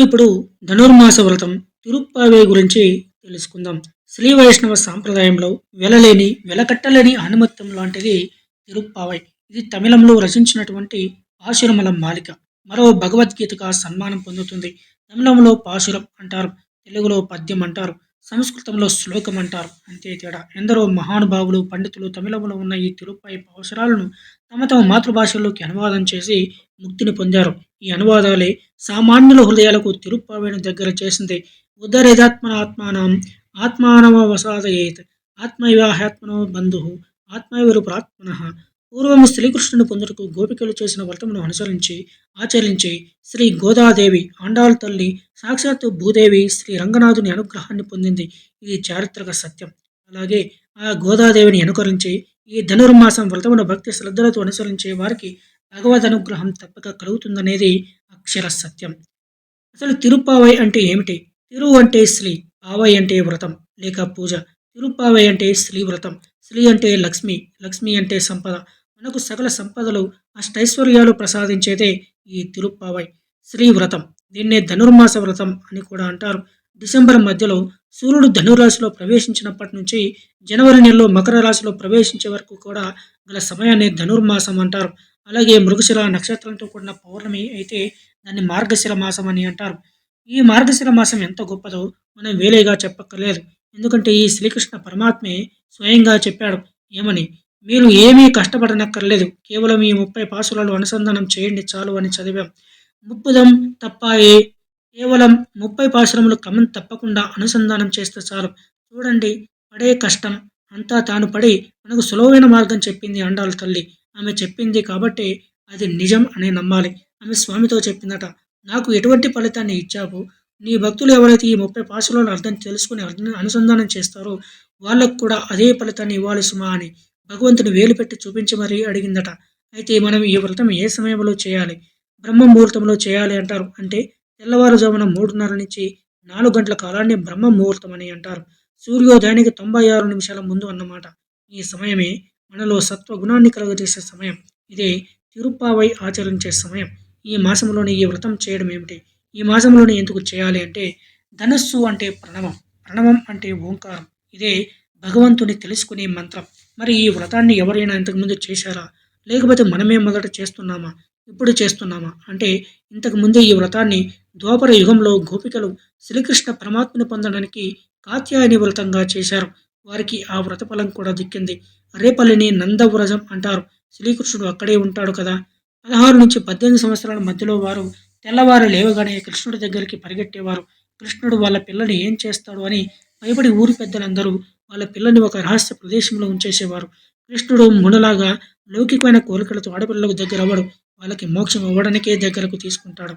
ఇప్పుడు ధనుర్మాస వ్రతం తిరుప్పావే గురించి తెలుసుకుందాం. శ్రీ వైష్ణవ సాంప్రదాయంలో వెలలేని వెలకట్టలేని ఆనుమత్యం లాంటిది తిరుప్పావై. ఇది తమిళంలో రచించినటువంటి పాశురమల మాలిక. మరో భగవద్గీతగా సన్మానం పొందుతుంది. తమిళంలో పాశురం అంటారు. తెలుగులో పద్యం అంటారు. సంస్కృతంలో శ్లోకం అంటారు. అంతే తేడా. ఎందరో మహానుభావులు పండితులు తమిళంలో ఉన్న ఈ తిరుపై అవసరాలను తమ తమ మాతృభాషల్లోకి అనువాదం చేసి ముక్తిని పొందారు. ఈ అనువాదాలే సామాన్యుల హృదయాలకు తిరుప్పావేను దగ్గర చేసింది. ఉదరేదాత్మన ఆత్మానం ఆత్మానమవసాదయేత్. ఆత్మైవాహాత్మనో బంధు. ఆత్మైవరు ప్రాత్మన పూర్వము శ్రీకృష్ణుని పొందుటకు గోపికలు చేసిన వ్రతమును అనుసరించి ఆచరించి శ్రీ గోదాదేవి ఆండాళ్ తల్లి సాక్షాత్తు భూదేవి శ్రీ రంగనాథుని అనుగ్రహాన్ని పొందింది. ఇది చారిత్రక సత్యం. అలాగే ఆ గోదాదేవిని అనుకరించి ఈ ధనుర్మాసం వ్రతమును భక్తి శ్రద్ధలతో అనుసరించే వారికి భగవద్ అనుగ్రహం తప్పక కలుగుతుందనేది అక్షర సత్యం. అసలు తిరుప్పావై అంటే ఏమిటి? తిరు అంటే శ్రీ పావై అంటే వ్రతం లేక పూజ. తిరుప్పావై అంటే శ్రీ వ్రతం శ్రీ అంటే లక్ష్మి లక్ష్మి అంటే సంపద. మనకు సకల సంపదలు అష్టైశ్వర్యాలు ప్రసాదించేదే ఈ తిరుప్పావై. శ్రీ వ్రతం. దీన్నే ధనుర్మాస వ్రతం అని కూడా అంటారు. డిసెంబర్ మధ్యలో సూర్యుడు ధనురాశిలో ప్రవేశించినప్పటి నుంచి జనవరి నెలలో మకర రాశిలో ప్రవేశించే వరకు కూడా గల సమయాన్ని ధనుర్మాసం అంటారు. అలాగే మృగశిర నక్షత్రంతో కూడిన పౌర్ణమి అయితే దాన్ని మార్గశిర మాసం అని అంటారు. ఈ మార్గశిర మాసం ఎంత గొప్పదో మనం వేలేగా చెప్పక్కర్లేదు. ఎందుకంటే ఈ శ్రీకృష్ణ పరమాత్మే స్వయంగా చెప్పాడు. ఏమని? మీరు ఏమీ కష్టపడనక్కర్లేదు. కేవలం ఈ ముప్పై పాసులలో అనుసంధానం చేయండి చాలు అని చదివాం. ముప్పుదం తప్పాయే. కేవలం ముప్పై పాసురములు క్రమం తప్పకుండా అనుసంధానం చేస్తే చాలు. చూడండి పడే కష్టం. అంతా తాను పడి మనకు సులువైన మార్గం చెప్పింది అండాలి తల్లి. ఆమె చెప్పింది కాబట్టి అది నిజం అని నమ్మాలి. ఆమె స్వామితో చెప్పిందట నాకు ఎటువంటి ఫలితాన్ని ఇచ్చావు? నీ భక్తులు ఎవరైతే ఈ ముప్పై పాసులలో అర్థం తెలుసుకుని అర్థం అనుసంధానం చేస్తారో వాళ్ళకు కూడా అదే ఫలితాన్ని ఇవ్వాలి సుమా అని. భగవంతుని వేలు పెట్టి చూపించి మరీ అడిగిందట. అయితే మనం ఈ వ్రతం ఏ సమయంలో చేయాలి? బ్రహ్మ ముహూర్తంలో చేయాలి అంటారు. అంటే తెల్లవారుజామున మూడున్నర నుంచి నాలుగు గంటల కాలాన్ని బ్రహ్మ ముహూర్తం అని అంటారు. సూర్యోదయానికి తొంభై ఆరు నిమిషాల ముందు అన్నమాట. ఈ సమయమే మనలో సత్వగుణాన్ని కలుగజేసే సమయం. ఇదే తిరుప్పావై ఆచరించే సమయం. ఈ మాసంలోని ఈ వ్రతం చేయడం ఏమిటి? ఈ మాసంలోని ఎందుకు చేయాలి అంటే ధనస్సు అంటే ప్రణవం. ప్రణవం అంటే ఓంకారం. ఇదే భగవంతుని తెలుసుకునే మంత్రం. మరి ఈ వ్రతాన్ని ఎవరైనా ఇంతకుముందు చేశారా? లేకపోతే మనమే మొదట చేస్తున్నామా? ఇప్పుడు చేస్తున్నామా? అంటే ఇంతకుముందే ఈ వ్రతాన్ని ద్వాపర యుగంలో గోపికలు శ్రీకృష్ణ పరమాత్మని పొందడానికి కాత్యాయని వ్రతంగా చేశారు. వారికి ఆ వ్రత ఫలం కూడా దిక్కింది. రేపల్లిని నందవ్రజం అంటారు. శ్రీకృష్ణుడు అక్కడే ఉంటాడు కదా? పదహారు నుంచి పద్దెనిమిది సంవత్సరాల మధ్యలో వారు తెల్లవారు లేవగానే కృష్ణుడి దగ్గరికి పరిగెట్టేవారు. కృష్ణుడు వాళ్ళ పిల్లని ఏం చేస్తాడు అని భయపడి ఊరి పెద్దలందరూ వాళ్ళ పిల్లని ఒక రహస్య ప్రదేశంలో ఉంచేసేవారు. కృష్ణుడు మునలాగా లౌకికమైన కోరికలతో ఆడపిల్లలకు దగ్గర అవ్వడు వాళ్ళకి మోక్షం అవ్వడానికే దగ్గరకు తీసుకుంటాడు.